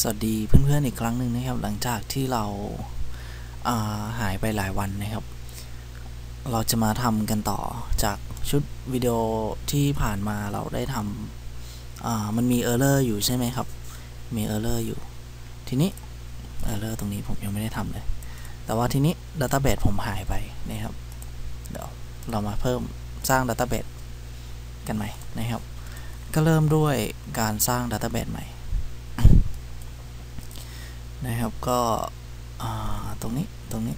สวัสดีเพื่อนๆอีกครั้งหนึ่งนะครับ หลังจากที่เราาหายไปหลายวันนะครับ เราจะมาทำกันต่อจากชุดวิดีโอที่ผ่านมาเราได้ทำมันมีเออร์เลอร์อยู่ใช่ไหมครับ มีเออร์เลอร์อยู่ ทีนี้เออร์เลอร์ตรงนี้ผมยังไม่ได้ทำเลย แต่ว่าทีนี้ดัตต้าเบสผมหายไปนะครับ เดี๋ยวเรามาเพิ่มสร้างดัตต้าเบสกันใหม่นะครับ ก็เริ่มด้วยการสร้างดัตต้าเบสใหม่ นะครับก็ตรงนี้ตรงนี้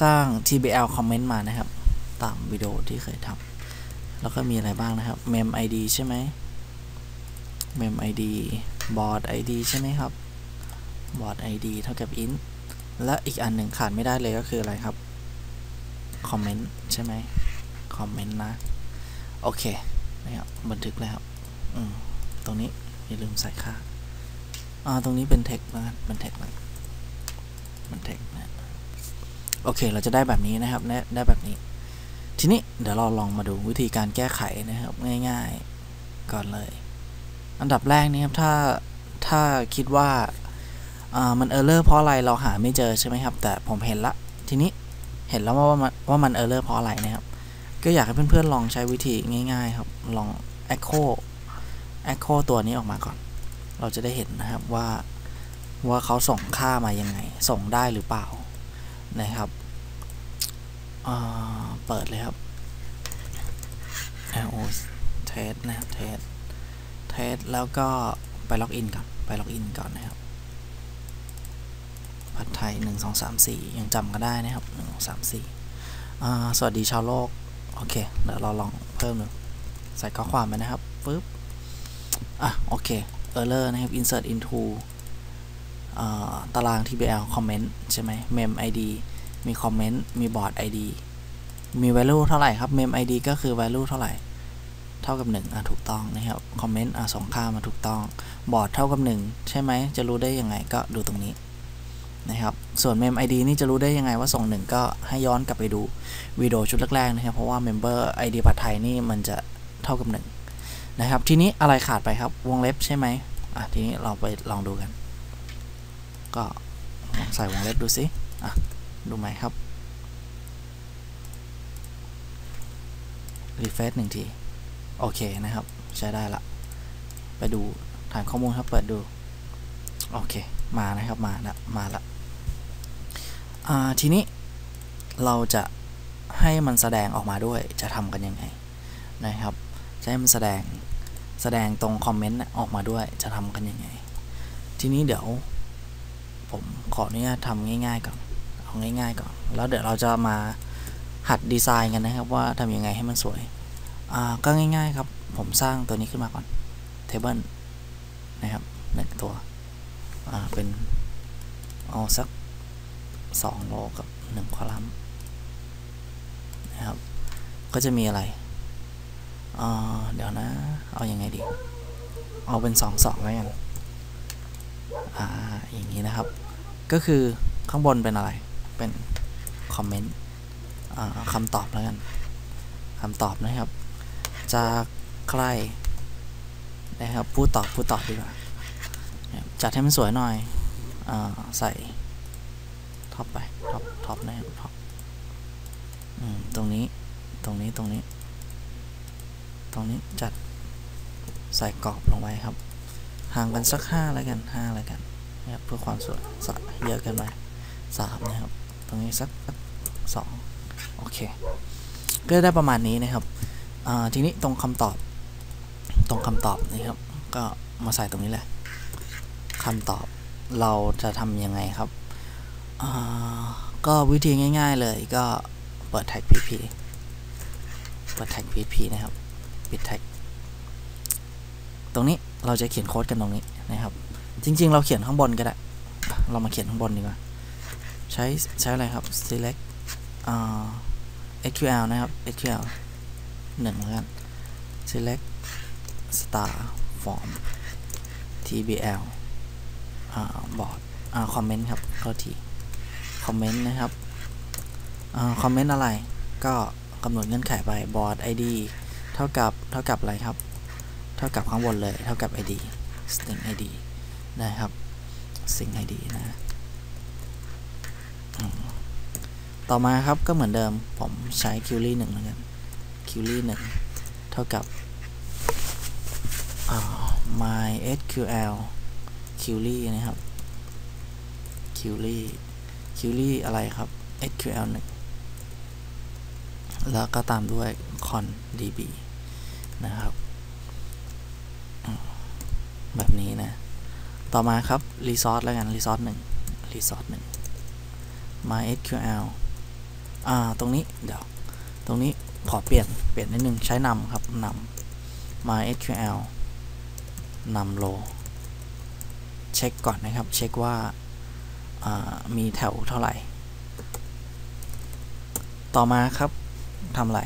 สร้าง tbl comment มานะครับ ตามวิดีโอที่เคยทำแล้วก็มีอะไรบ้างนะครับ mem id ใช่ไหม mem id board id ใช่ไหมครับ board id เท่ากับ int และอีกอันหนึ่งขาดไม่ได้เลยก็คืออะไรครับ comment ใช่ไหม comment นะ โอเคนะครับบันทึกแล้วตรงนี้อย่าลืมใส่ค่า อ่าตรงนี้เป็นเทคแล้วกันเป็นเทคแล้วเป็นเทคนะโอเค เราจะได้แบบนี้นะครับ ได้แบบนี้ ทีนี้เดี๋ยวเราลองมาดูวิธีการแก้ไขนะครับ ง่าย ๆ ก่อนเลย อันดับแรกนี่ครับ ถ้า ถ้าคิดว่าอ่ามันเออร์เลอร์เพราะอะไร เราหาไม่เจอใช่ไหมครับ แต่ผมเห็นละ ทีนี้เห็นแล้วว่ามันว่ามันเออร์เลอร์เพราะอะไรนะครับ ก็อยากให้เพื่อนๆลองใช้วิธีง่าย ๆ ครับ ลอง echo echo ตัวนี้ออกมาก่อน เราจะได้เห็นนะครับว่าว่าเขาส่งค่ามายังไง ส่งได้หรือเปล่านะครับเปิดเลยครับ l o test นะครับ test test แล้วก็ไปล็อกอินก่อน ไปล็อกอินก่อนนะครับ ผัดไทย 1 2 3 4 ยังจำก็ได้นะครับ1 3 4 สวัสดีชาวโลก โอเค เดี๋ยวเราลองเพิ่มหนึ่งใส่ข้อความไปนะครับปึ๊บ อะ โอเค error นะครับ insert into ตาราง tbl comment ใช่ไหม mem id มี comment มี board id มี value เท่าไหร่ครับ mem id ก็คือ value เท่าไหร่ เท่ากับ 1 อะ ถูกต้องนะครับ comment อะส่งค่ามาถูกต้อง board เท่ากับ 1 ใช่ไหม จะรู้ได้ยังไงก็ดูตรงนี้นะครับ ส่วน mem id นี่จะรู้ได้ยังไงว่าส่ง1ก็ให้ย้อนกลับไปดูวิดีโอชุดแรกๆนะครับ เพราะว่า member id ปัดไทยนี่มันจะเท่ากับ 1 นะครับ ทีนี้อะไรขาดไปครับ วงเล็บใช่ไหมอะทีนี้เราไปลองดูกัน ก็ใส่วงเล็บดูสิอะดูไหมครับรีเฟซหนึ่งที โอเคนะครับ ใช้ได้ละ ไปดูฐานข้อมูลครับ เปิดดู โอเค มานะครับ มาละมาละอ่าทีนี้เราจะให้มันแสดงออกมาด้วย จะทำกันยังไงนะครับ จะให้มันแสดง แสดงตรงคอมเมนต์ออกมาด้วยจะทำกันยังไง ทีนี้เดี๋ยว ผมขออนุญาตทำง่าย ๆ ก่อน เอาง่าย ๆ ก่อน แล้วเดี๋ยวเราจะมาหัดดีไซน์กันนะครับ ว่าทำยังไงให้มันสวย อ่า ก็ง่าย ๆ ครับ ผมสร้างตัวนี้ขึ้นมาก่อน เทเบิลนะครับหนึ่งตัว อ่า เป็น เอาสักสองโลกับหนึ่งคอลัมน์นะครับ ก็จะมีอะไร เดี๋ยวนะ เอาอยัางไงดี เอาเป็น2 2แล้วกัน อ่า อย่างนี้นะครับ ก็คือข้างบนเป็นอะไร เป็นคอมเมนต์คำตอบแล้วกันคำตอบนะครับ จากใครนะครับ ผู้ตอบผู้ตอบดีกว่าจัดให้มันสวยหน่อยอใส่ท็อปไปท็อปท็อปนะครับท็อปตรงนี้ ตรงนี้ ตรงนี้ ตรงนี้จัดใส่กรอบลงไว้ครับ ห่างกันสักห้าแล้วกันห้าแล้วกันนะครับเพื่อความสวยสักเยอะกันไปสามนะครับ ตรงนี้สักสองโอเค ก็ได้ประมาณนี้นะครับทีนี้ตรงคำตอบ ตรงคำตอบนี่ครับ ก็มาใส่ตรงนี้แหละคำตอบเราจะทำยังไงครับก็วิธีง่าย ๆเลยก็เปิดแท็ก pp เปิดแท็ก pp นะครับ ปิดแท็ก ตรงนี้เราจะเขียนโค้ดกันตรงนี้นะครับ จริง ๆ เราเขียนข้างบนก็ได้ เรามาเขียนข้างบนดีกว่า ใช้ใช้อะไรครับ select uh, SQL นะครับ SQL หนึ่งแล้วกัน select star form tbl อ่า board อ่า comment ครับเข้าที comment นะครับอ่า comment อะไรก็กำหนดเงื่อนไขไป board id เท่ากับเท่ากับอะไรครับ เท่ากับข้างบนเลย เท่ากับ id string id นะครับสิ่งให้ดีนะต่อมาครับก็เหมือนเดิมผมใช้ query หนึ่งเหมือนกัน query หนึ่งเท่ากับ mysql query นะครับ query query อะไรครับ sql 1แล้วก็ตามด้วย con db นะครับ แบบนี้นะ ต่อมาครับ resource แล้วกัน resource 1 resource 1 mysql อ่า ตรงนี้ เดี๋ยว ตรงนี้ขอเปลี่ยน เปลี่ยนนิดนึง ใช้นำครับนำ mysql นำโล เช็คก่อนนะครับ เช็คว่าอ่ามีแถวเท่าไหร่ ต่อมาครับทำอะไร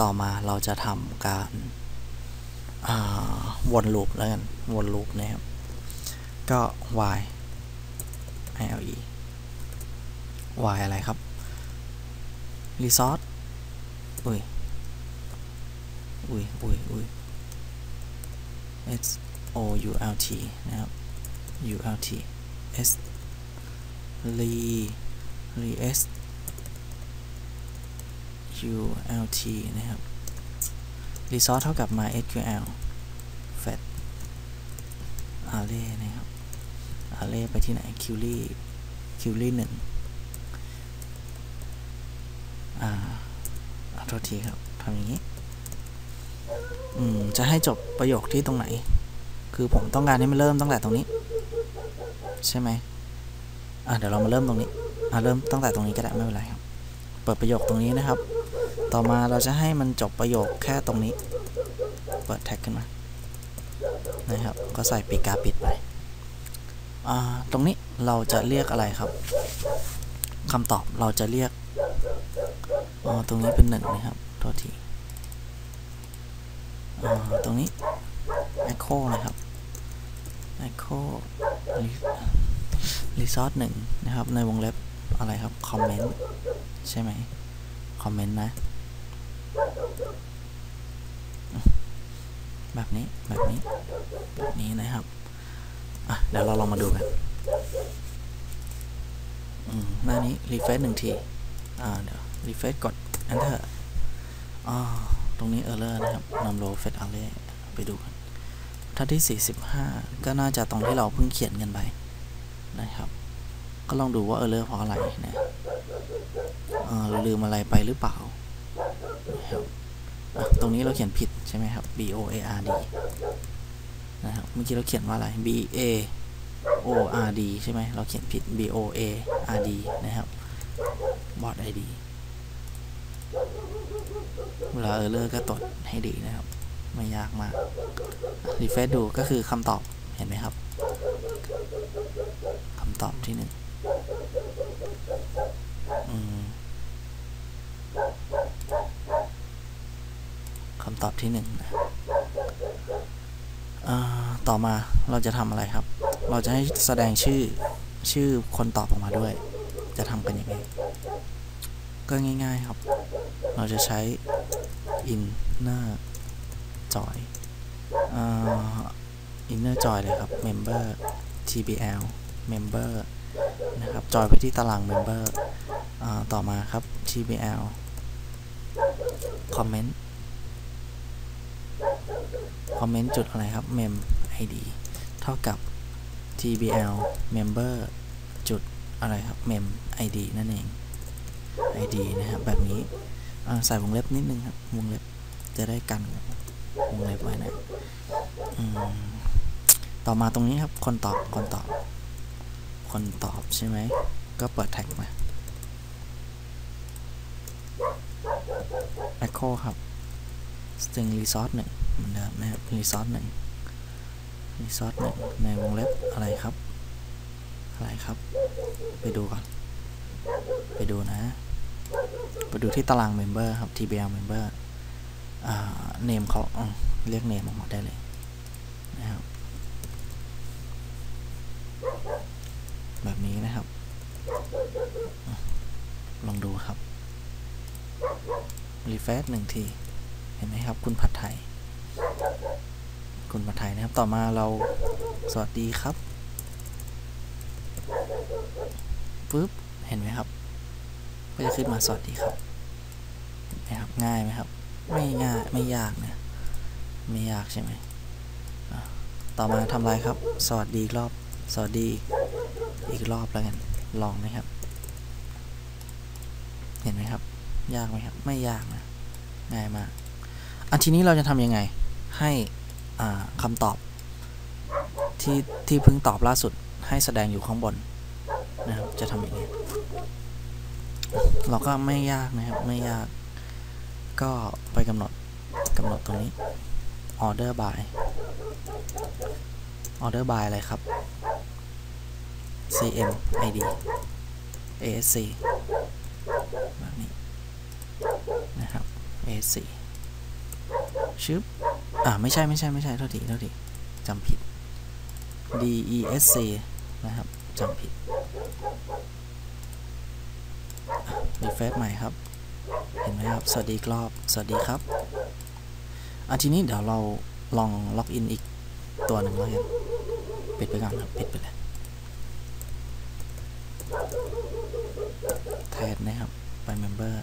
ต่อมาเราจะทำการวนลูปแล้วกัน วนลูปนะครับ ก็ y ile y อะไรครับ resource อุ้ย อุ้ยอุ้ยอุ้ย s o u l t นะครับ u l t s re re s u l t นะครับ resource เท่ากับ mysql fetch array นะครับ array ไปที่ไหน query query หนึ่งอ่าโทษทีครับทำอย่างนี้ อืม จะให้จบประโยคที่ตรงไหน คือผมต้องการให้มันเริ่มตั้งแต่ตรงนี้ ใช่ไหมอะเดี๋ยวเรามาเริ่มตรงนี้อะเริ่มตั้งแต่ตรงนี้ก็ได้ไม่เป็นไรครับ เปิดประโยคตรงนี้นะครับ ต่อมาเราจะให้มันจบประโยคแค่ตรงนี้ เปิดแท็กขึ้นมา นะครับ ก็ใส่ปีกาปิดไป ตรงนี้เราจะเรียกอะไรครับคำตอบเราจะเรียก อ๋อ ตรงนี้เป็นหนึ่งนะครับ โทษทีอ่าตรงนี้ echo นะครับ echo resource หนึ่งนะครับ ในวงเล็บอะไรครับ comment ใช่ไหม คอมเมนต์นะ แบบนี้แบบนี้ แบบนี้นะครับอะเดี๋ยวเราลองมาดูกันอืมหน้านี้ รีเฟซหนึ่งที อ่า เดี๋ยว รีเฟซกด enter อ่าตรงนี้ error นะครับนำโลเฟซ array ไปดูกันถ้าที่ 45 ก็น่าจะตรงที่เราเพิ่งเขียนกันไป นะครับ ก็ลองดูว่า error เพราะอะไรนะเราลืมอะไรไปหรือเปล่า ตรงนี้เราเขียนผิดใช่ไหมครับ b o a r d นะครับเมื่อกี้เราเขียนว่าอะไร b a o r d ใช่ไหมเราเขียนผิด b o a r d นะครับ bot id เวลาเออเลอร์ก็ตดให้ดีนะครับ ไม่ยากมาก รีเฟซดูก็คือคำตอบเห็นไหมครับ คำตอบที่หนึ่ง คำตอบที่หนึ่งนะต่อมาเราจะทำอะไรครับ เราจะให้แสดงชื่อชื่อคนตอบออกมาด้วย จะทำกันยังไง ก็ง่าย ๆครับ เราจะใช้ inner joy inner joy เลยครับ member tbl member นะครับจอยไปที่ตาราง member ต่อมาครับ tbl comment คอมเมนต์จุดอะไรครับ mem id เท่ากับ tbl member จุดอะไรครับ mem id นั่นเอง id นะครับ แบบนี้ใส่วงเล็บนิดนึงครับ วงเล็บจะได้กันวงเล็บไว้นะต่อมาตรงนี้ครับ คนตอบคนตอบ คนตอบใช่ไหม ก็เปิดแท็กมา echo ครับ string resource 1เหมือนเดิมนะครับ resource 1 resource 1ในวงเล็บอะไรครับ อะไรครับ ไปดูก่อน ไปดูนะ ไปดูที่ตาราง member ครับ tbl member อ่า name เขาเรียก name ออกมาได้เลยนะครับนี้นะครับ ลองดูครับ รีเฟซหนึ่งที เห็นไหมครับ คุณผัดไทย คุณผัดไทยนะครับ ต่อมาเราสวัสดีครับปุ๊บ เห็นไหมครับ ก็จะขึ้นมาสวัสดีครับ เห็นไหมครับ ง่ายไหมครับ ไม่ง่าย ไม่ยากนะ ไม่ยากใช่ไหม ต่อมาทำอะไรครับ สวัสดีอีกรอบ สวัสดีอีกรอบแล้วกัน ลองไหมครับ เห็นไหมครับ ยากไหมครับ ไม่ยากนะ ง่ายมาก อันทีนี้เราจะทำยังไง ให้อ่าคำตอบที่ที่เพิ่งตอบล่าสุดให้แสดงอยู่ข้างบนนะครับ จะทำอยังไงเราก็ไม่ยากนะครับ ไม่ยาก ก็ไปกำหนดกำหนดตรงนี้ order by order by อะไรครับ cm id asc แบบนี้นะครับ asc ชึบอ่าไม่ใช่ไม่ใช่ไม่ใช่เท่าทีเท่าทีจำผิด desc นะครับจำผิดรีเฟรชใหม่ครับ เห็นไหมครับ สวัสดีอีกรอบ สวัสดีครับอันทีนี้เดี๋ยวเราลองล็อกอินอีกตัวหนึ่งแล้วกันปิดไปก่อนครับ ปิดไปเลยเท สนะครับไปเมมเบอร์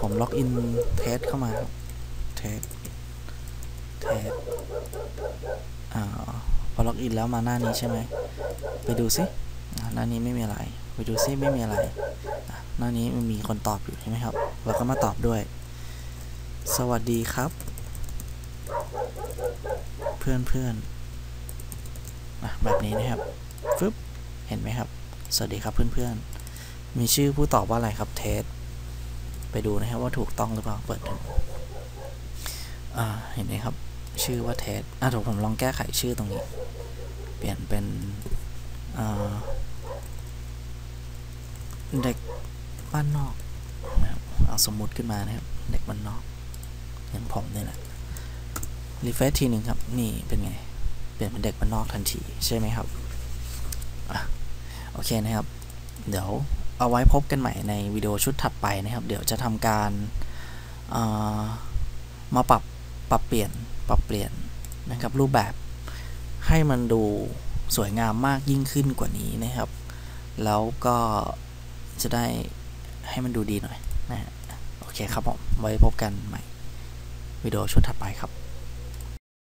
ผมล็อกอินเทสเข้ามาครับเทสเทสอ่าพอล็อกอินแล้วมาหน้านี้ใช่ไหมไปดูซิหน้านี้ไม่มีอะไร ไปดูซิไม่มีอะไร หน้านี้มันมีคนตอบอยู่ใช่ไหมครับ เราก็มาตอบด้วย สวัสดีครับ เพื่อนเพื่อนอะแบบนี้นะครับฟึบเห็นไหมครับ สวัสดีครับเพื่อนเพื่อน มีชื่อผู้ตอบว่าอะไรครับเทสไปดูนะครับว่าถูกต้องหรือเปล่าเปิดดูอ่าเห็นไหมครับ ชื่อว่าเทสอะเดี๋ยวผมลองแก้ไขชื่อตรงนี้ เปลี่ยนเป็นอ่าเด็กบ้านนอกนะครับเอาสมมุติขึ้นมานะครับ เด็กบ้านนอก อย่างผมเนี่ยแหละรีเฟรชทีหนึ่งครับ นี่เป็นไง เปลี่ยนเป็นเด็กบ้านนอกทันที ใช่ไหมครับ อะ โอเคนะครับ เดี๋ยว เอาไว้พบกันใหม่ในวิดีโอชุดถัดไปนะครับ เดี๋ยวจะทำการมาปรับปรับเปลี่ยนปรับเปลี่ยนนะครับรูปแบบให้มันดูสวยงามมากยิ่งขึ้นกว่านี้นะครับ แล้วก็จะได้ให้มันดูดีหน่อยนะฮะโอเคครับผม ไว้พบกันใหม่วิดีโอชุดถัดไปครับ